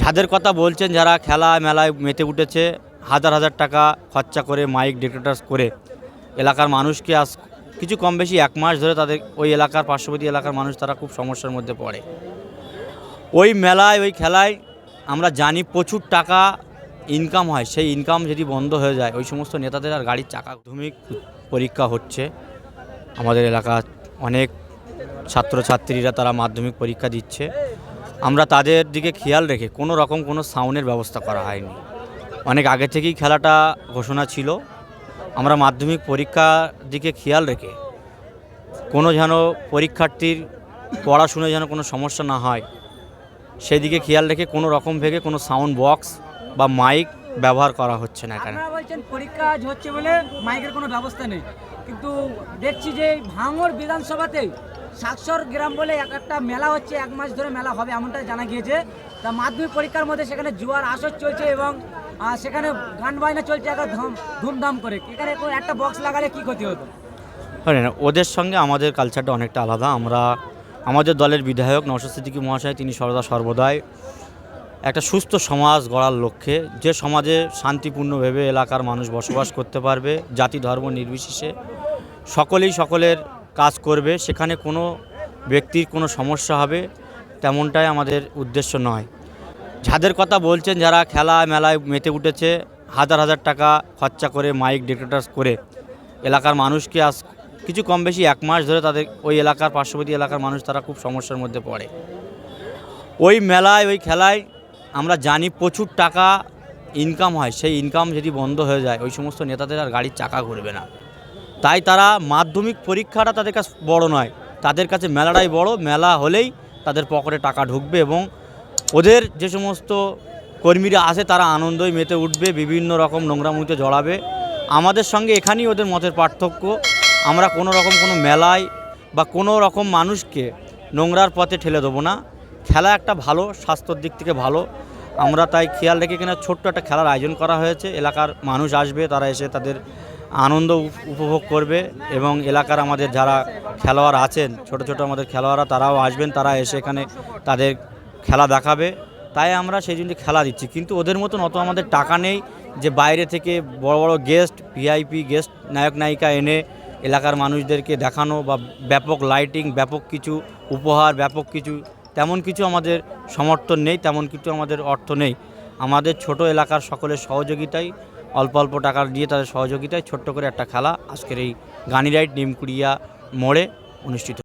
যাদের কথা বলছেন যারা খেলা মেলায় মেতে উঠেছে, হাজার হাজার টাকা খরচা করে মাইক ডেকোরেটার্স করে এলাকার মানুষকে আজ কিছু কম বেশি এক মাস ধরে তাদের ওই এলাকার পার্শ্ববর্তী এলাকার মানুষ তারা খুব সমস্যার মধ্যে পড়ে। ওই মেলায়, ওই খেলায় আমরা জানি প্রচুর টাকা ইনকাম হয়। সেই ইনকাম যদি বন্ধ হয়ে যায়, ওই সমস্ত নেতাদের আর গাড়ির চাকা মাধ্যমিক পরীক্ষা হচ্ছে। আমাদের এলাকার অনেক ছাত্রছাত্রীরা তারা মাধ্যমিক পরীক্ষা দিচ্ছে। আমরা তাদের দিকে খেয়াল রেখে কোনো রকম কোনো সাউন্ডের ব্যবস্থা করা হয়নি। অনেক আগে থেকেই খেলাটা ঘোষণা ছিল। আমরা মাধ্যমিক পরীক্ষার দিকে খেয়াল রেখে কোনো যেন পরীক্ষার্থীর পড়াশুনে যেন কোনো সমস্যা না হয়, সেদিকে খেয়াল রেখে কোনো রকম ভেগে কোনো সাউন্ড বক্স বা মাইক ব্যবহার করা হচ্ছে না এখানে। বলছেন পরীক্ষা হচ্ছে বলে মাইকের কোনো ব্যবস্থা নেই, কিন্তু দেখছি যে ভাঙর বিধানসভাতেই সাক্ষর গ্রাম বলে এক একটা মেলা হচ্ছে, এক মাস ধরে মেলা হবে এমনটা জানা গিয়েছে। তা মাধ্যমিক পরীক্ষার মধ্যে সেখানে জুয়ার আসর চলছে এবং সেখানে গান বাজনা চলছে একটা ধুম, ধুমধাম করে। এখানে একটা বক্স লাগালে কি ক্ষতি হতো? হয় ওদের সঙ্গে আমাদের কালচারটা অনেকটা আলাদা। আমরা, আমাদের দলের বিধায়ক নওশাদ সিদ্দিকী মহাশয়, তিনি সর্বদা সর্বদাই একটা সুস্থ সমাজ গড়ার লক্ষ্যে, যে সমাজে শান্তিপূর্ণভাবে এলাকার মানুষ বসবাস করতে পারবে, জাতি ধর্ম নির্বিশেষে সকলেই সকলের কাজ করবে, সেখানে কোনো ব্যক্তির কোনো সমস্যা হবে তেমনটাই আমাদের উদ্দেশ্য নয়। যাদের কথা বলছেন যারা খেলা মেলায় মেতে উঠেছে, হাজার হাজার টাকা খরচা করে মাইক ডেকোরেটার্স করে। এলাকার মানুষকে আজ কিছু কম বেশি এক মাস ধরে তাদের ওই এলাকার পার্শ্ববর্তী এলাকার মানুষ তারা খুব সমস্যার মধ্যে পড়ে। ওই মেলায়, ওই খেলায় আমরা জানি প্রচুর টাকা ইনকাম হয়। সেই ইনকাম যদি বন্ধ হয়ে যায়, ওই সমস্ত নেতাদের আর গাড়ির চাকা ঘুরবে না। তাই তারা মাধ্যমিক পরীক্ষাটা তাদের কাছে বড় নয়। তাদের কাছে মেলাটাই বড়। মেলা হলেই তাদের পকেটে টাকা ঢুকবে এবং ওদের যে সমস্ত কর্মীরা আসে তারা আনন্দই মেতে উঠবে, বিভিন্ন রকম নোংরামুতে জড়াবে। আমাদের সঙ্গে এখানেই ওদের মতের পার্থক্য। আমরা কোনো রকম কোনো মেলায় বা কোনো রকম মানুষকে নোংরার পথে ঠেলে দেবো না। খেলা একটা ভালো, স্বাস্থ্যর দিক থেকে ভালো। আমরা তাই খেয়াল রেখে কিনা ছোট্ট একটা খেলার আয়োজন করা হয়েছে। এলাকার মানুষ আসবে, তারা এসে তাদের আনন্দ উপভোগ করবে এবং এলাকার আমাদের যারা খেলোয়াড় আছেন, ছোট ছোট আমাদের খেলোয়াড়রা, তারাও আসবেন, তারা এসে এখানে তাদের খেলা দেখাবে। তাই আমরা সেই জন্য খেলা দিচ্ছি। কিন্তু ওদের মতন অত আমাদের টাকা নেই যে বাইরে থেকে বড় বড় গেস্ট ভিআইপি গেস্ট নায়ক নায়িকা এনে এলাকার মানুষদেরকে দেখানো বা ব্যাপক লাইটিং ব্যাপক কিছু উপহার, ব্যাপক কিছু, তেমন কিছু আমাদের সমর্থন নেই, তেমন কিছু আমাদের অর্থ নেই। আমাদের ছোট এলাকার সকলের সহযোগিতায় অল্প অল্প টাকা দিয়ে তাদের সহযোগিতায় ছোট্ট করে একটা খেলা আজকের এই গানি রাইড নিমকুড়িয়া মোড়ে অনুষ্ঠিত